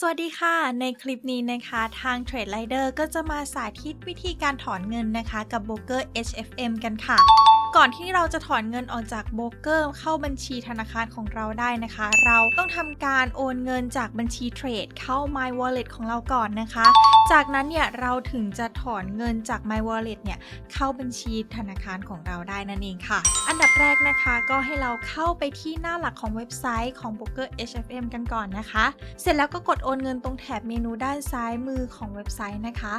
สวัสดีค่ะ ในคลิปนี้นะคะทาง Trade Rider ก็จะมาสาธิตวิธีการถอนเงินนะคะ กับโบรกเกอร์ HFM กันค่ะ ก่อนที่เราจะถอนเงินออกจากโบรกเกอร์เข้าบัญชีธนาคารของเราได้นะคะ เราต้องทำการโอนเงินจากบัญชีเทรดเข้า My Wallet ของเราก่อนนะคะ จากนั้นเนี่ยเราถึงจะถอนเงินจาก My Wallet เนี่ยเข้าบัญชีธนาคารของเราได้นั่นเองค่ะ อันดับแรกนะคะก็ให้เราเข้าไปที่หน้าหลักของเว็บไซต์ของ b r o k e r HFM กันก่อนนะคะ เสร็จแล้วก็กดโอนเงินตรงแถบเมนูด้านซ้ายมือของเว็บไซต์นะคะ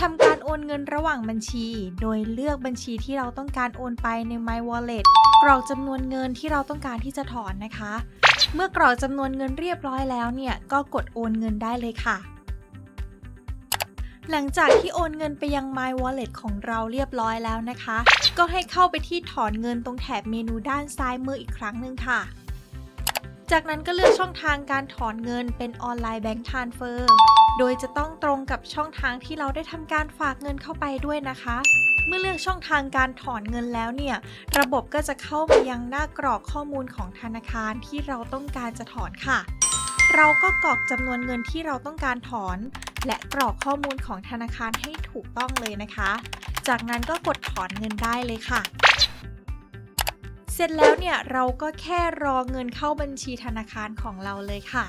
ทำการโอนเงินระหว่างบัญชี โดยเลือกบัญชีที่เราต้องการโอนไปใน My Wallet กรอกจำนวนเงินที่เราต้องการที่จะถอนนะคะ เมื่อกรอกจำนวนเงินเรียบร้อยแล้วเนี่ย ก็กดโอนเงินได้เลยค่ะ หลังจากที่โอนเงินไปยัง My Wallet ของเราเรียบร้อยแล้วนะคะ ก็ให้เข้าไปที่ถอนเงินตรงแถบเมนูด้านซ้ายมืออีกครั้งหนึ่งค่ะ จากนั้นก็เลือกช่องทางการถอนเงินเป็นออนไลน์แบงก์ทานเฟอร์โดยจะต้องตรงกับช่องทางที่เราได้ทำการฝากเงินเข้าไปด้วยนะคะ เมื่อเลือกช่องทางการถอนเงินแล้วเนี่ย ระบบก็จะเข้ามายังหน้ากรอกข้อมูลของธนาคารที่เราต้องการจะถอนค่ะ เราก็กรอกจำนวนเงินที่เราต้องการถอน และกรอกข้อมูลของธนาคารให้ถูกต้องเลยนะคะ จากนั้นก็กดถอนเงินได้เลยค่ะ ร็จแล้วเนี่ยเราก็แค่รอเงินเข้าบัญชีธนาคารของเราเลยค่ะ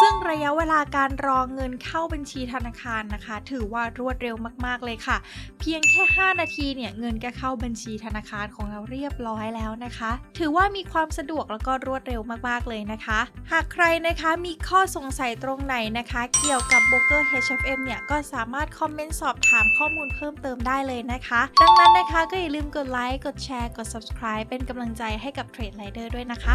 ซึ่งระยะเวลาการรอเงินเข้าบัญชีธนาคารนะคะ ถือว่ารวดเร็วมากๆเลยค่ะ เพียงแค่ 5 นาทีเนี่ยเงินก็เข้าบัญชีธนาคารของเราเรียบร้อยแล้วนะคะ ถือว่ามีความสะดวกแล้วก็รวดเร็วมากๆเลยนะคะ หากใครนะคะมีข้อสงสัยตรงไหนนะคะ เกี่ยวกับโบรกเกอร์ HFM เนี่ยก็สามารถคอมเมนต์สอบถามข้อมูลเพิ่มเติมได้เลยนะคะ ดังนั้นนะคะก็อย่าลืมกดไลค์กดแชร์กด subscribe เป็นกำลังใจให้กับเทรดไรเดอร์ด้วยนะคะ